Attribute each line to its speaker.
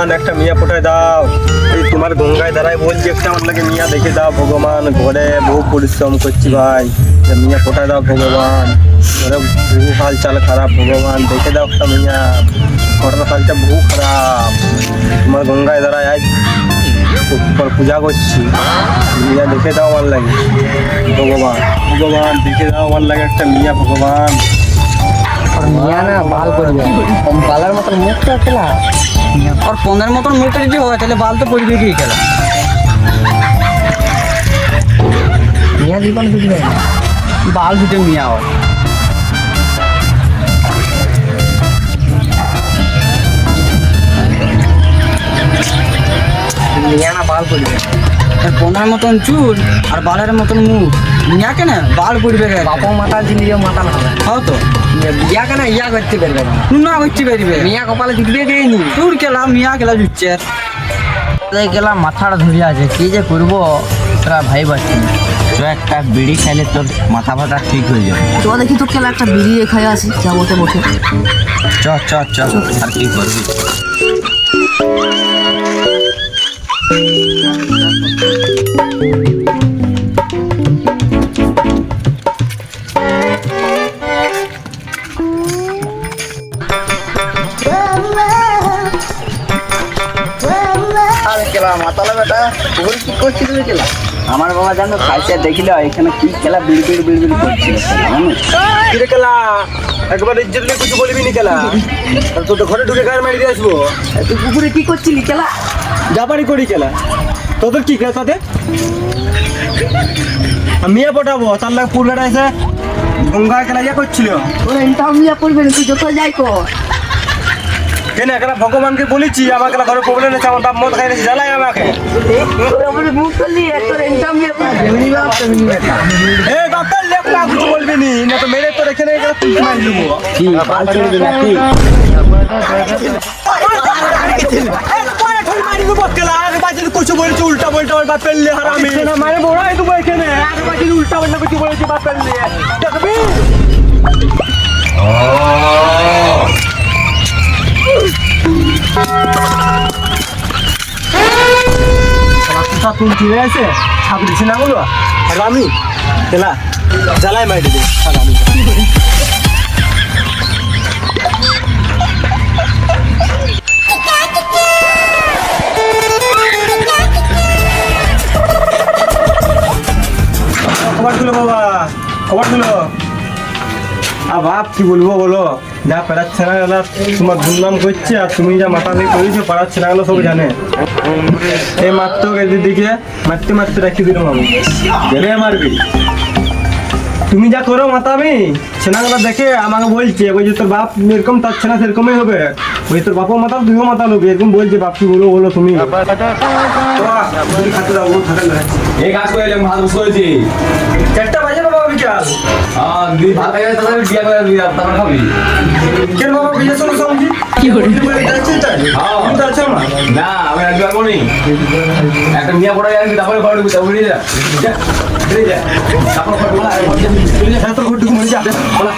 Speaker 1: মিয়া ফোটায় দাও। এই তোমার গঙ্গায় দাঁড়ায় বলছি, একটা আমার লাগে মিয়া দেখে দাও ভগবান, ঘরে বহু পরিশ্রম করছি ভাই। মিয়া ফোটায় দাও ভগবান। ঘরে বহু চাল খারাপ, ভগবান, দেখে দাও একটা মিয়া। ঘরের হালটা বহু খারাপ। তোমার গঙ্গায় দাঁড়ায় আজ পূজা করছি। মিয়া দেখে দাও আমার লাগে, ভগবান। ভগবান, দেখে দাও আমার লাগে একটা মিয়া, ভগবান।
Speaker 2: মিয়া না, বাল করবে কম বালার মতন মুখটা খেলা
Speaker 3: আর পনেরো মতন মুখটা যদি হয়, তাহলে বাল তো পড়বে কি খেলা
Speaker 2: মিয়া জীবন
Speaker 3: বাল দুটো মিয়া হয়।
Speaker 2: মিয়া না বাল
Speaker 3: আর পনেরো মতন চুল আর বালের মতন মুখ। মিয়া কেন? বাল পড়বে
Speaker 2: বাপ মাথা জিনিস মাথা না হবে
Speaker 3: হও তো।
Speaker 2: ইয়া কেন ইয়া করতে পারবে না।
Speaker 3: না করতে পারবে।
Speaker 2: মিয়া কপালে জুটবে কে নি
Speaker 3: তোর খেলা মিয়া খেলা জুচ্ছে
Speaker 2: গেলাম? মাথাটা ধরে আছে। কি যে করব? তোরা ভাই পাচ্ছি
Speaker 4: তো একটা বিড়ি খাইলে তোর মাথা ফাটা ঠিক হয়ে যাবে।
Speaker 5: তো দেখি তো খেলা একটা বিড়ি খাই আসি যা বলতে বসে
Speaker 4: চ চ চ। আর কি করবি?
Speaker 3: খেলা মাতালা বেটা। ওগুলো কি করছিস রে খেলা? আমার বাবা জানো খাইছে দেখিল এখানে কি খেলা বিড় বিড় বিড় বিড় করছিল
Speaker 1: কিরে কেলা একবার ইজ্জত নিয়ে কিছু বলবি নি আর তোর তো ঘরে ঢুকে গায়ে মারি দিয়ে আসব।
Speaker 5: তুই পুকুরে কি করছিলি খেলা?
Speaker 1: যাবারই করি কেলা তোদের কি খেলা আমি মেয়ে পটাবো তার লাগে পুরগাটা এসে গঙ্গা খেলা ইয়ে করছিল।
Speaker 5: তোর এনটাও মিয়া পড়বে না তুই যত যাই কর।
Speaker 1: কেন এখানে ভগবানকে বলেছি আমার খেলা ঘরে প্রবলেম আছে আমার বাপ মদ খাই রেখেছে জ্বালাই আমাকে। এ বাপের লেপটা কিছু বলবি নি না তো মেরে তোর এখানে গেলে তুই মারি দেবো
Speaker 4: কি বাল চলবে না কি?
Speaker 1: কিছু বলছি উল্টা পাল্টা আমার বাপের লে হারামি বাজি উল্টা পাল্টা কিছু বলেছি বাপের লে তুমি ঠিক আছে ছাপ দিছি না বলো আর আমি তেলা জ্বালাই মারি দেবে আমি খবর দিলো বাবা, খবর দিলো। আর বাপ কি বলব বলো? যা পাড়ার ছেলেগুলা তোমার দুর্নাম করছে আর তুমি যা মাথা দিয়ে করেছ পাড়ার ছেলেগুলো সব জানে। এই মারতো এদের দিকে মারতে মারতে রাখি দিলাম আমি। গেলে মারবি? তুমি যা করো মাতামি ছেনাগুলো দেখে আমাকে বলছে বলছে তোর বাপ এরকম তার ছেনা সেরকমই হবে। ওই তোর বাপও মাতাল তুইও মাতাল হবে এরকম বলছে বাপ কি বলো বলো তুমি? খাতে দাও খাতে দাও
Speaker 6: এই কাজ করে ভাত বসে
Speaker 1: চারটা বিকাল
Speaker 6: হ্যাঁ দুই ভাত খাই তাহলে বিয়ে করে দিবি তারপর খাবি।
Speaker 1: কেন বাবা বিয়ে শোনো সঙ্গী কি হলো যাচ্ছে তাই
Speaker 6: হ্যাঁ।
Speaker 1: কিন্তু আছে আমার
Speaker 6: না আমি রাখতে পারব নি। একটা মিয়া পড়ে যাবি তারপরে ঘরে ঢুকতে হবে যা যা, তারপর ঘরে যা, যা।
Speaker 1: হ্যাঁ যা।
Speaker 6: বলা।